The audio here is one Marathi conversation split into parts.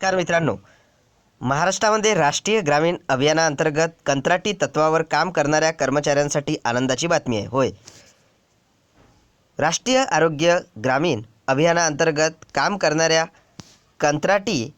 नमस्कार मित्रांनो. महाराष्ट्रामध्ये राष्ट्रीय ग्रामीण अभियानाअंतर्गत कंत्राटी तत्वावर काम करणाऱ्या कर्मचाऱ्यांसाठी आनंदाची बातमी आहे. होय. राष्ट्रीय आरोग्य ग्रामीण अभियानाअंतर्गत काम करणाऱ्या कंत्राटी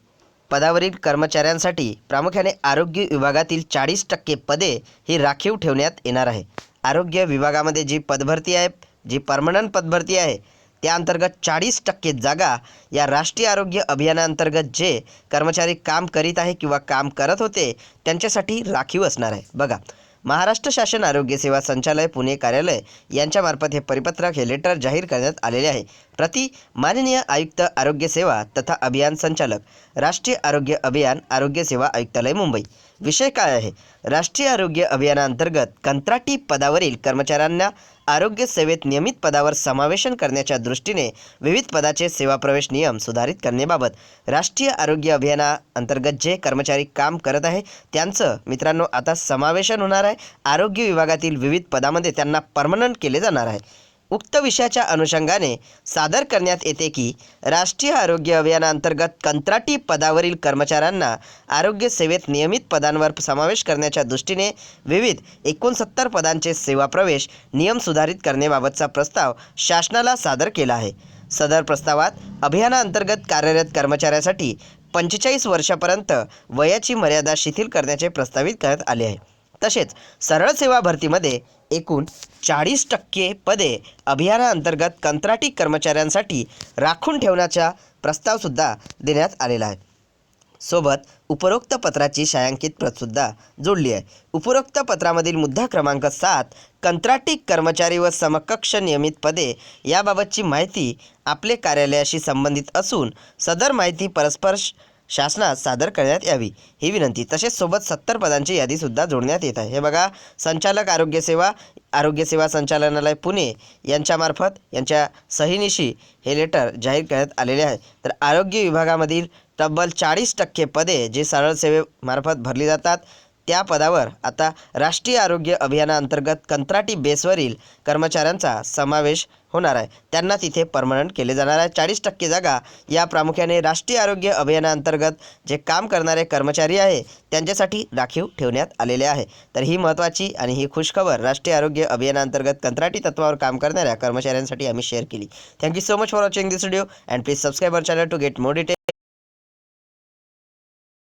पदावरील कर्मचाऱ्यांसाठी प्रामुख्याने आरोग्य विभागातील चाळीस टक्के पदे ही राखीव ठेवण्यात येणार आहे. आरोग्य विभागामध्ये जी पदभरती आहे जी परमनंट पदभरती आहे त्या अंतर्गत चाळीस टक्के जागा या राष्ट्रीय आरोग्य अभियानाअंतर्गत जे कर्मचारी काम करीत आहे किंवा काम करत होते त्यांच्यासाठी राखीव असणार आहे. बघा महाराष्ट्र शासन आरोग्य सेवा संचालय पुणे कार्यालय यांच्यामार्फत हे परिपत्रक हे लेटर जाहीर करण्यात आलेले आहे. प्रति माननीय आयुक्त आरोग्य सेवा तथा अभियान संचालक राष्ट्रीय आरोग्य अभियान आरोग्य सेवा आयुक्तालय मुंबई. विषय काय आहे? राष्ट्रीय आरोग्य अभियानाअंतर्गत कंत्राटी पदावरील कर्मचाऱ्यांना आरोग्य सेवेत नियमित पदावर समावेशन करण्याच्या दृष्टीने विविध पदाचे सेवा प्रवेश नियम सुधारित करण्याबाबत राष्ट्रीय आरोग्य अभियानाअंतर्गत जे कर्मचारी काम करत आहे त्यांचं मित्रांनो आता समावेशन होणार आहे. आरोग्य विभागातील विविध पदामध्ये त्यांना परमनंट केले जाणार आहे. उक्त विषयाच्या अनुषंगाने सादर करण्यात येते की राष्ट्रीय आरोग्य अभियानाअंतर्गत कंत्राटी पदावरील कर्मचाऱ्यांना आरोग्य सेवेत नियमित पदांवर समावेश करण्याच्या दृष्टीने विविध एकोणसत्तर पदांचे सेवा प्रवेश नियम सुधारित करण्याबाबतचा प्रस्ताव शासनाला सादर केला आहे. सदर प्रस्तावात अभियानाअंतर्गत कार्यरत कर्मचाऱ्यासाठी पंचेचाळीस वर्षापर्यंत वयाची मर्यादा शिथिल करण्याचे प्रस्तावित करण्यात आले आहे. तसेच सरळ सेवा भरतीमध्ये एकूण चाळीस टक्के पदे अभियानाअंतर्गत कंत्राटी कर्मचाऱ्यांसाठी राखून ठेवण्याचा प्रस्तावसुद्धा देण्यात आलेला आहे. सोबत उपरोक्त पत्राची छायांकित प्रतसुद्धा जोडली आहे. उपरोक्त पत्रामधील मुद्दा क्रमांक सात कंत्राटी कर्मचारी व समकक्ष नियमित पदे याबाबतची माहिती आपले कार्यालयाशी संबंधित असून सदर माहिती परस्पर शासनात सादर करण्यात यावी. ही विनंती तसेच सोबत सत्तर पदांची यादीसुद्धा जोडण्यात येत आहे. हे बघा संचालक आरोग्यसेवा आरोग्यसेवा संचालनालय पुणे यांच्यामार्फत यांच्या सहीनिशी हे लेटर जाहीर करण्यात आलेले आहे. तर आरोग्य विभागामधील तब्बल चाळीस टक्के पदे जी सरळ सेवेमार्फत भरली जातात त्या पदावर आता राष्ट्रीय आरोग्य अभियानाअंतर्गत कंत्राटी बेसवरील कर्मचाऱ्यांचा समावेश होणार आहे. त्यांना तिथे परमनंट केले जाणार आहे. चाळीस टक्के जागा या प्रामुख्याने राष्ट्रीय आरोग्य अभियानाअंतर्गत जे काम करणारे कर्मचारी आहे त्यांच्यासाठी राखीव ठेवण्यात आलेले आहे. तर ही महत्त्वाची आणि ही खुशखबर राष्ट्रीय आरोग्य अभियानाअंतर्गत कंत्राटी तत्वावर काम करणाऱ्या कर्मचाऱ्यांसाठी आम्ही शेअर केली. Thank you so much for watching this video and please subscribe our channel to get more detail